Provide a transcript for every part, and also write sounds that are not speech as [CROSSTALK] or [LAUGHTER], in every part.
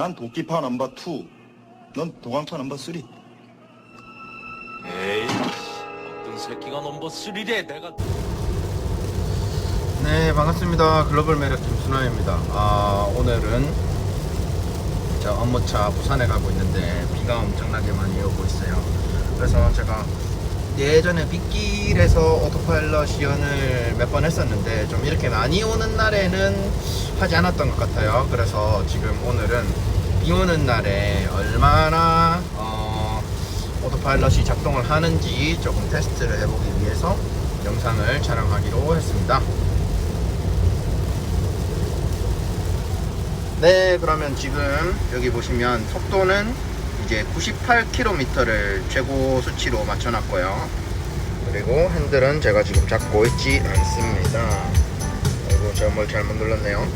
난 도끼파 넘버 2. 넌 도강파 넘버 3. 에이, 어떤 새끼가 넘버 3래 내가. 네 반갑습니다. 글로벌 매력 김순화입니다. 아 오늘은 저 업무차 부산에 가고 있는데 비가 엄청나게 많이 오고 있어요. 그래서 제가 예전에 빗길에서 오토파일럿 시연을 몇 번 했었는데 좀 이렇게 많이 오는 날에는 하지 않았던 것 같아요. 그래서 지금 오늘은 비 오는 날에 얼마나 어, 오토파일럿이 작동을 하는지 조금 테스트를 해보기 위해서 영상을 촬영하기로 했습니다 네, 그러면 지금 여기 보시면 속도는 이제 98km를 최고 수치로 맞춰놨고요. 그리고 핸들은 제가 지금 잡고 있지 않습니다. 아이고, 제가 뭘 잘못 눌렀네요.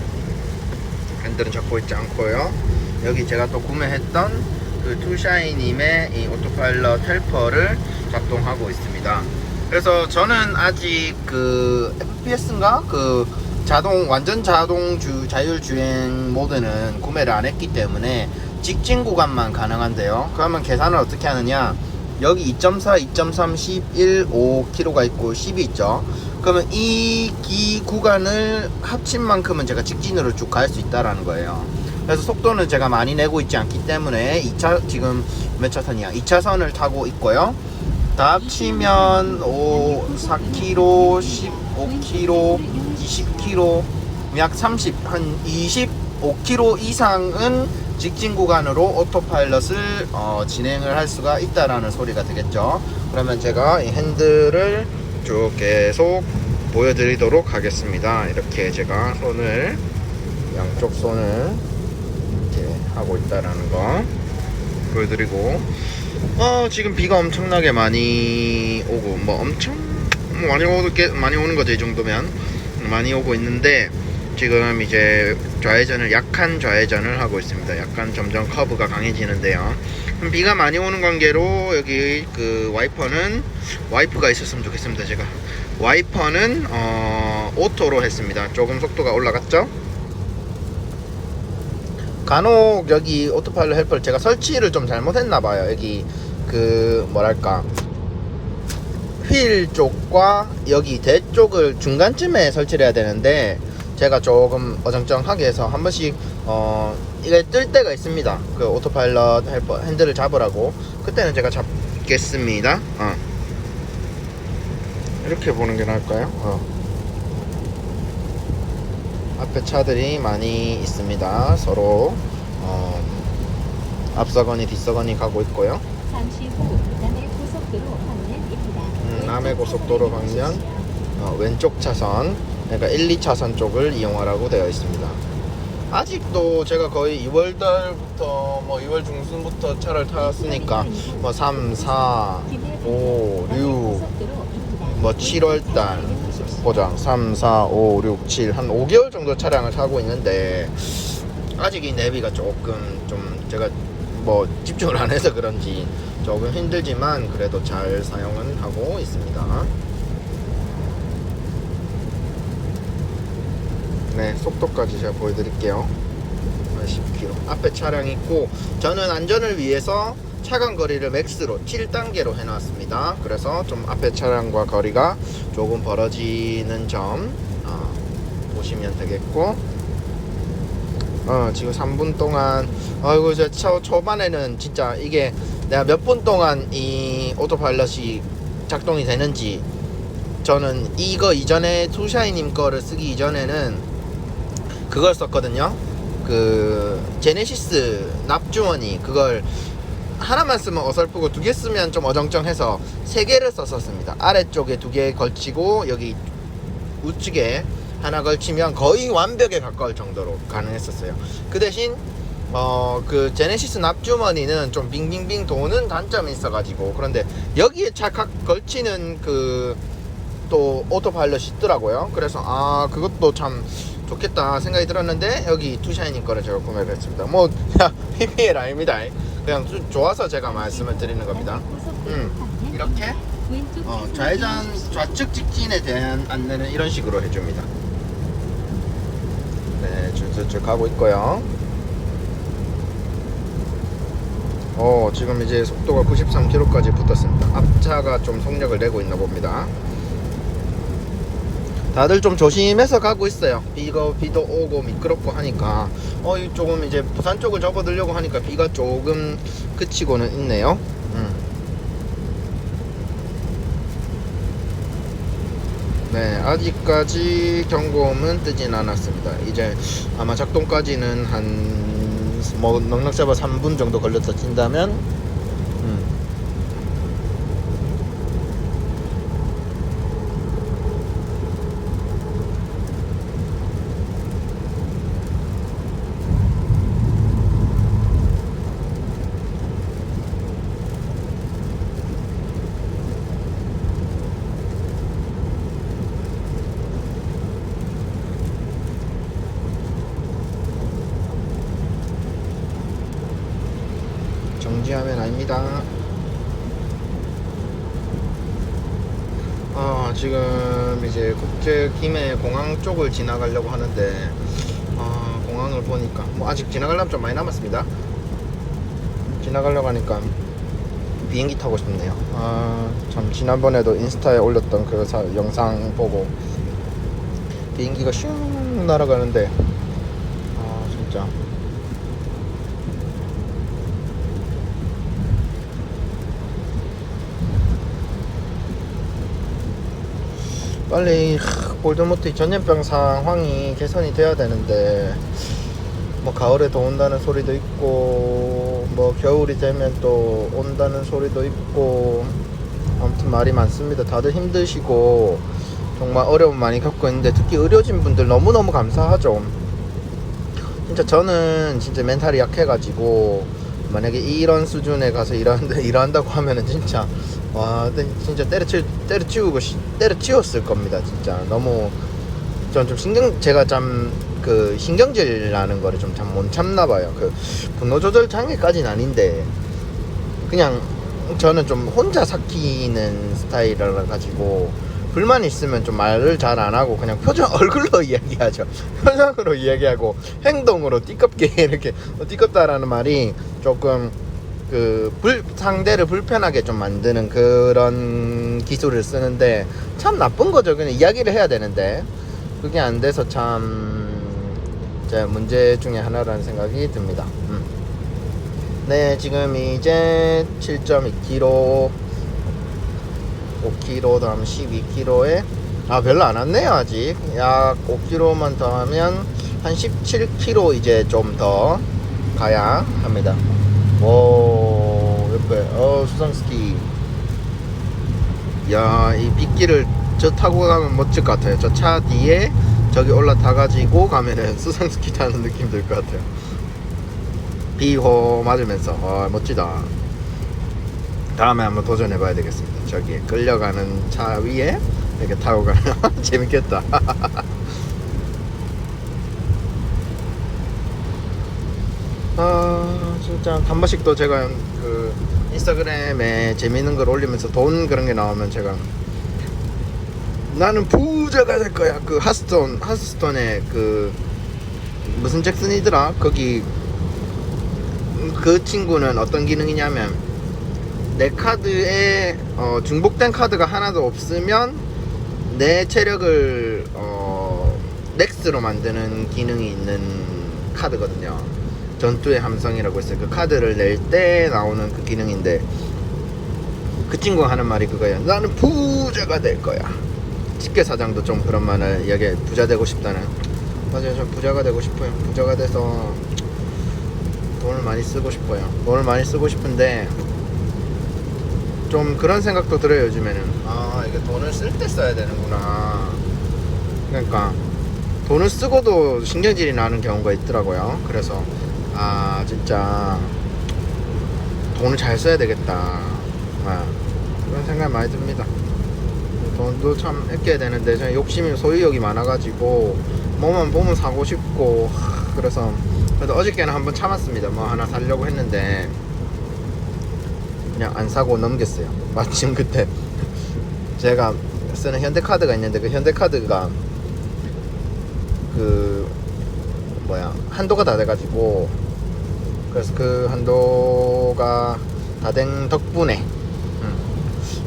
핸들은 잡고 있지 않고요. 여기 제가 또 구매했던 그 투샤이님의 이 오토파일럿 헬퍼를 작동하고 있습니다. 그래서 저는 아직 그 FPS인가? 그 자동 완전 자동 주 자율 주행 모드는 구매를 안 했기 때문에 직진 구간만 가능한데요. 그러면 계산을 어떻게 하느냐? 여기 2.4, 2.3, 11, 5km가 있고 10이 있죠. 그러면 이 기 구간을 합친 만큼은 제가 직진으로 쭉 갈 수 있다라는 거예요. 그래서 속도는 제가 많이 내고 있지 않기 때문에 2차 지금 몇 차선이야? 2차선을 타고 있고요. 다 합치면 5, 4km, 15km, 20km, 약 30, 한 25km 이상은 직진 구간으로 오토파일럿을 어, 진행을 할 수가 있다라는 소리가 되겠죠. 그러면 제가 이 핸들을 쭉 계속 보여드리도록 하겠습니다. 이렇게 제가 손을 양쪽 손을 하고 있다라는 거 보여드리고 어 지금 비가 엄청나게 많이 오고 뭐 엄청 뭐 많이 오게 많이 오는 거죠 이 정도면 많이 오고 있는데 지금 이제 좌회전을 약한 좌회전을 하고 있습니다. 약간 점점 커브가 강해지는데요. 비가 많이 오는 관계로 여기 그 와이퍼는 와이프가 있었으면 좋겠습니다. 제가 와이퍼는 어, 오토로 했습니다. 조금 속도가 올라갔죠? 간혹 여기 오토파일럿 헬퍼를 제가 설치를 좀 잘못했나 봐요. 여기 그 뭐랄까 휠 쪽과 여기 대 쪽을 중간쯤에 설치를 해야 되는데 제가 조금 어정쩡하게 해서 한 번씩 어 이게 뜰 때가 있습니다. 그 오토파일럿 헬퍼 핸들을 잡으라고 그때는 제가 잡겠습니다. 어. 이렇게 보는 게 나을까요? 어. 앞에 차들이 많이 있습니다. 서로 어, 앞서거니 뒤서거니 가고 있고요. 잠시 후 남해 고속도로 방면입니다. 음, 남해 고속도로 방면 어, 왼쪽 차선 그러니까 1, 2차선 쪽을 이용하라고 되어 있습니다. 아직도 제가 거의 2월 달부터 뭐 2월 중순부터 차를 탔으니까 뭐 3, 4, 5, 6, 뭐 7월 달 보자 3, 4, 5, 6, 7 한 5개월 정도 차량을 타고 있는데 아직 이 내비가 조금 좀 제가 뭐 집중을 안 해서 그런지 조금 힘들지만 그래도 잘 사용은 하고 있습니다. 네, 속도까지 제가 보여드릴게요. 10km. 앞에 차량 있고 저는 안전을 위해서 차간 거리를 맥스로 7단계로 해놨습니다. 그래서 좀 앞에 차량과 거리가 조금 벌어지는 점 어, 보시면 되겠고 어, 지금 3분 동안 아이고 저 초, 초반에는 진짜 이게 내가 몇 분 동안 이 오토파일럿이 작동이 되는지 저는 이거 이전에 투샤이님 거를 쓰기 이전에는 그걸 썼거든요. 그 제네시스 납주머니 그걸 하나만 쓰면 어설프고 두 개 쓰면 좀 어정쩡해서 세 개를 썼었습니다. 아래쪽에 두 개 걸치고 여기 우측에 하나 걸치면 거의 완벽에 가까울 정도로 가능했었어요. 그 대신 어 그 제네시스 납주머니는 좀 빙빙빙 도는 단점이 있어가지고 그런데 여기에 찰칵 걸치는 그 또 오토파일럿이 있더라고요. 그래서 아 그것도 참 좋겠다 생각이 들었는데 여기 투샤이님 거를 제가 구매를 했습니다. 뭐 [LAUGHS] PPL 아닙니다. [LAUGHS] 그냥 좀 좋아서 제가 말씀을 드리는 겁니다. 음, 이렇게 어, 좌회전 좌측 직진에 대한 안내는 이런 식으로 해줍니다. 네, 줄줄줄 가고 있고요. 어 지금 이제 속도가 93km까지 붙었습니다 앞차가 좀 속력을 내고 있나 봅니다 다들 좀 조심해서 가고 있어요. 비가 비도 오고 미끄럽고 하니까. 어이 조금 이제 부산 쪽을 접어들려고 하니까 비가 조금 그치고는 있네요. 음. 네 아직까지 경고음은 뜨진 않았습니다. 이제 아마 작동까지는 한 뭐 넉넉 잡아 3분 정도 걸렸다 친다면 음. 정지하면 아닙니다. 아 지금 이제 국제 김해 공항 쪽을 지나가려고 하는데 아 공항을 보니까 뭐 아직 지나가려면 좀 많이 남았습니다. 지나가려고 하니까 비행기 타고 싶네요. 아 참 지난번에도 인스타에 올렸던 그 사- 영상 보고 비행기가 슝 날아가는데 아 진짜 빨리 하, 볼드모트 전염병 상황이 개선이 돼야 되는데 뭐 가을에 더 온다는 소리도 있고 뭐 겨울이 되면 또 온다는 소리도 있고 아무튼 말이 많습니다. 다들 힘드시고 정말 어려움 많이 겪고 있는데 특히 의료진 분들 너무너무 감사하죠. 진짜 저는 진짜 멘탈이 약해가지고 만약에 이런 수준에 가서 일한다, [LAUGHS] 일한다고 하면은 진짜 와 진짜 때려치 때려치우고 시- 때려치웠을 겁니다 진짜. 너무 전 좀 신경 제가 참 그 신경질 나는 거를 좀 참 못 참나 봐요. 그 분노 조절 장애까지는 아닌데 그냥 저는 좀 혼자 삭히는 스타일이라 가지고 불만 있으면 좀 말을 잘 안 하고 그냥 표정 [LAUGHS] 얼굴로 이야기하죠. 표정으로 이야기하고 행동으로 띠껍게 [LAUGHS] 이렇게 어, 띠껍다라는 말이 조금 그 불, 상대를 불편하게 좀 만드는 그런 기술을 쓰는데 참 나쁜 거죠. 그냥 이야기를 해야 되는데 그게 안 돼서 참 제 문제 중에 하나라는 생각이 듭니다. 음. 네, 지금 이제 7.2km, 5km, 다음 12km에 아 별로 안 왔네요 아직. 약 5km만 더 하면 한 17km 이제 좀 더 가야 합니다. 오 옆에 어 수상스키. 야이 빗길을 저 타고 가면 멋질 것 같아요. 저 차 뒤에 저기 올라타 가지고 가면은 [LAUGHS] 수상스키 타는 느낌 들 것 같아요. 비호 맞으면서. 와 멋지다. 다음에 한번 도전해 봐야 되겠습니다. 저기 끌려가는 차 위에 이렇게 타고 가면 [LAUGHS] 재밌겠다. [LAUGHS] 아 진짜 한 번씩 또 제가 그 인스타그램에 재밌는 걸 올리면서 돈 그런 게 나오면 제가 나는 부자가 될 거야 그 하스톤 하스톤에 그 무슨 잭슨이더라 거기 그 친구는 어떤 기능이냐면 내 카드에 어, 중복된 카드가 하나도 없으면 내 체력을 어, 넥스로 만드는 기능이 있는 카드거든요. 전투의 함성이라고 했어요. 그 카드를 낼 때 나오는 그 기능인데 그 친구가 하는 말이 그거예요. 나는 부자가 될 거야. 식계사장도 좀 그런 말을 이야기해. 부자 되고 싶다는. 맞아요. 전 부자가 되고 싶어요. 부자가 돼서 돈을 많이 쓰고 싶어요. 돈을 많이 쓰고 싶은데 좀 그런 생각도 들어요. 요즘에는. 아 이게 돈을 쓸 때 써야 되는구나. 그러니까 돈을 쓰고도 신경질이 나는 경우가 있더라고요. 그래서 아 진짜 돈을 잘 써야 되겠다. 아, 그런 생각 많이 듭니다. 돈도 참 아껴야 되는데 저는 욕심이 소유욕이 많아가지고 뭐만 보면 사고 싶고 하, 그래서 그래도 어저께는 한번 참았습니다. 뭐 하나 사려고 했는데 그냥 안 사고 넘겼어요. [LAUGHS] 마침 그때 [LAUGHS] 제가 쓰는 현대카드가 있는데 그 현대카드가 그 뭐야 한도가 다 돼가지고 그래서 그 한도가 다 된 덕분에 음.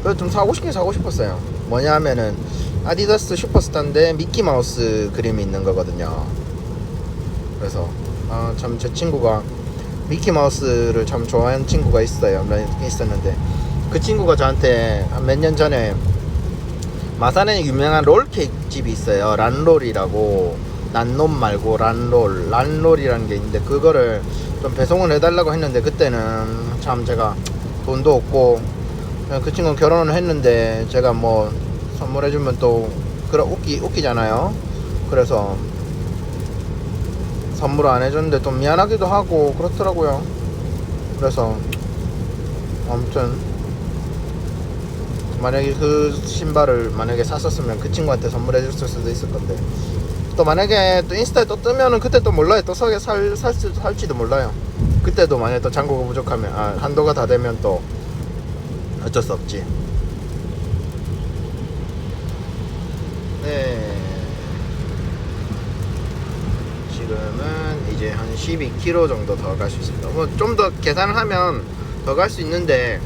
그래서 좀 사고 싶긴 사고 싶었어요. 뭐냐 하면은 아디다스 슈퍼스타인데 미키마우스 그림이 있는 거거든요. 그래서 아 참 제 친구가 미키마우스를 참 좋아하는 친구가 있어요. 있었는데 그 친구가 저한테 한 몇 년 전에 마산에 유명한 롤케이크 집이 있어요. 란롤이라고 난놈 말고 란롤. 란롤이라는 게 있는데 그거를 좀 배송을 해달라고 했는데 그때는 참 제가 돈도 없고 그 친구는 결혼을 했는데 제가 뭐 선물해주면 또 그래 웃기 웃기잖아요. 그래서 선물을 안 해줬는데 좀 미안하기도 하고 그렇더라고요. 그래서 아무튼 만약에 그 신발을 만약에 샀었으면 그 친구한테 선물해 줬을 수도 있을 건데 또 만약에 또 인스타에 또 뜨면은 그때 또 몰라요. 또 서게 살, 살 수, 살지도 몰라요. 그때도 만약에 또 잔고가 부족하면 아 한도가 다 되면 또 어쩔 수 없지. 네. 지금은 이제 한 12km 정도 더 갈 수 있습니다. 뭐 좀 더 계산을 하면 더 갈 수 있는데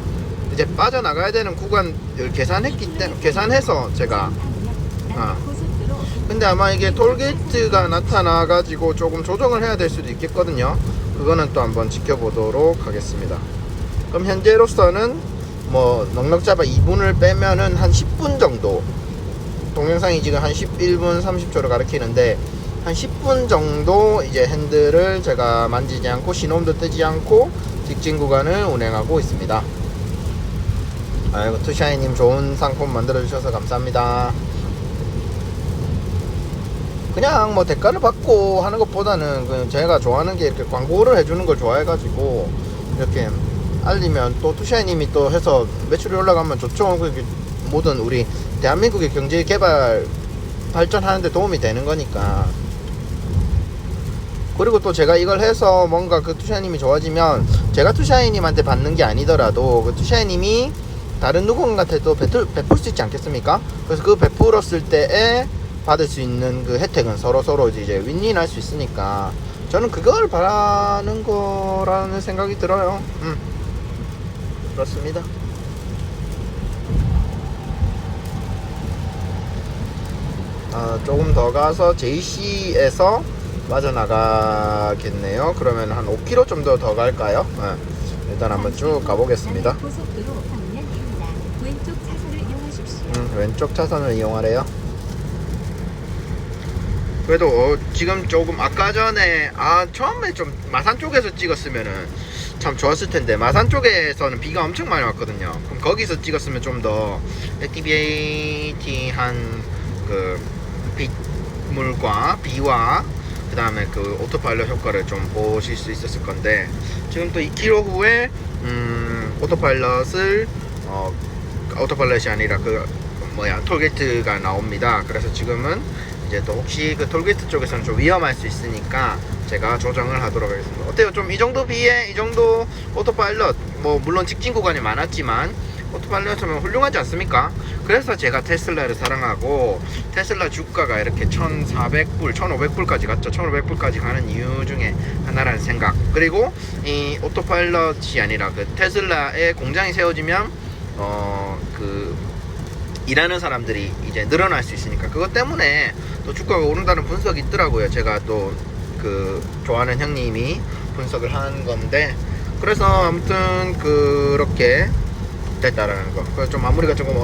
이제 빠져나가야 되는 구간을 계산했기 때문에 계산해서 제가 아. 근데 아마 이게 톨게이트가 나타나 가지고 조금 조정을 해야 될 수도 있겠거든요. 그거는 또 한번 지켜보도록 하겠습니다. 그럼 현재로서는 뭐 넉넉 잡아 2분을 빼면은 한 10분 정도. 동영상이 지금 한 11분 30초를 가리키는데 한 10분 정도 이제 핸들을 제가 만지지 않고 신호음도 뜨지 않고 직진 구간을 운행하고 있습니다. 아이고 투샤이님 좋은 상품 만들어 주셔서 감사합니다 그냥 뭐 대가를 받고 하는 것보다는 그냥 제가 좋아하는 게 이렇게 광고를 해주는 걸 좋아해가지고 이렇게 알리면 또 투샤이님이 또 해서 매출이 올라가면 좋죠. 모든 우리 대한민국의 경제 개발 발전하는데 도움이 되는 거니까. 그리고 또 제가 이걸 해서 뭔가 그 투샤이님이 좋아지면 제가 투샤이님한테 받는 게 아니더라도 그 투샤이님이 다른 누군가한테 또 베풀 수 있지 않겠습니까? 그래서 그 베풀었을 때에 받을 수 있는 그 혜택은 서로 서로 이제 윈윈할 수 있으니까 저는 그걸 바라는 거라는 생각이 들어요. 음. 그렇습니다. 아, 조금 더 가서 JC에서 빠져나가겠네요. 그러면 한 5km 좀더더 갈까요? 네. 일단 한번 쭉 가보겠습니다. 음, 왼쪽 차선을 이용하래요. 그래도 어, 지금 조금 아까 전에 아 처음에 좀 마산 쪽에서 찍었으면은 참 좋았을 텐데 마산 쪽에서는 비가 엄청 많이 왔거든요. 그럼 거기서 찍었으면 좀 더 액티비티한 그 빗물과 비와 그 다음에 그 오토파일럿 효과를 좀 보실 수 있었을 건데 지금 또 2km 후에 음, 오토파일럿을 어, 오토파일럿이 아니라 그 뭐야 톨게이트가 나옵니다. 그래서 지금은 이제 또 혹시 그 톨게이트 쪽에서는 좀 위험할 수 있으니까 제가 조정을 하도록 하겠습니다. 어때요? 좀 이 정도 비에 이 정도 오토파일럿 뭐 물론 직진 구간이 많았지만 오토파일럿이면 훌륭하지 않습니까? 그래서 제가 테슬라를 사랑하고 테슬라 주가가 이렇게 1,400불, 1,500불까지 갔죠. 1,500불까지 가는 이유 중에 하나라는 생각. 그리고 이 오토파일럿이 아니라 그 테슬라의 공장이 세워지면 어그 일하는 사람들이 이제 늘어날 수 있으니까 그것 때문에 또 주가가 오른다는 분석이 있더라고요. 제가 또 그 좋아하는 형님이 분석을 한 건데 그래서 아무튼 그렇게 됐다라는 거. 그래서 좀 마무리가 조금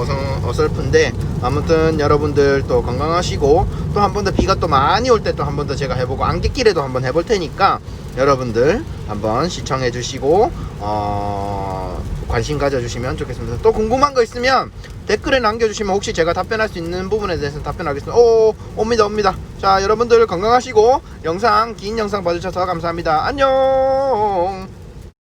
어설픈데 아무튼 여러분들 또 건강하시고 또 한 번 더 비가 또 많이 올 때 또 한 번 더 제가 해보고 안개길에도 한번 해볼 테니까 여러분들 한번 시청해 주시고 어, 관심 가져주시면 좋겠습니다. 또 궁금한 거 있으면 댓글에 남겨주시면 혹시 제가 답변할 수 있는 부분에 대해서 답변하겠습니다. 오 옵니다 옵니다. 자 여러분들 건강하시고 영상 긴 영상 봐주셔서 감사합니다. 안녕.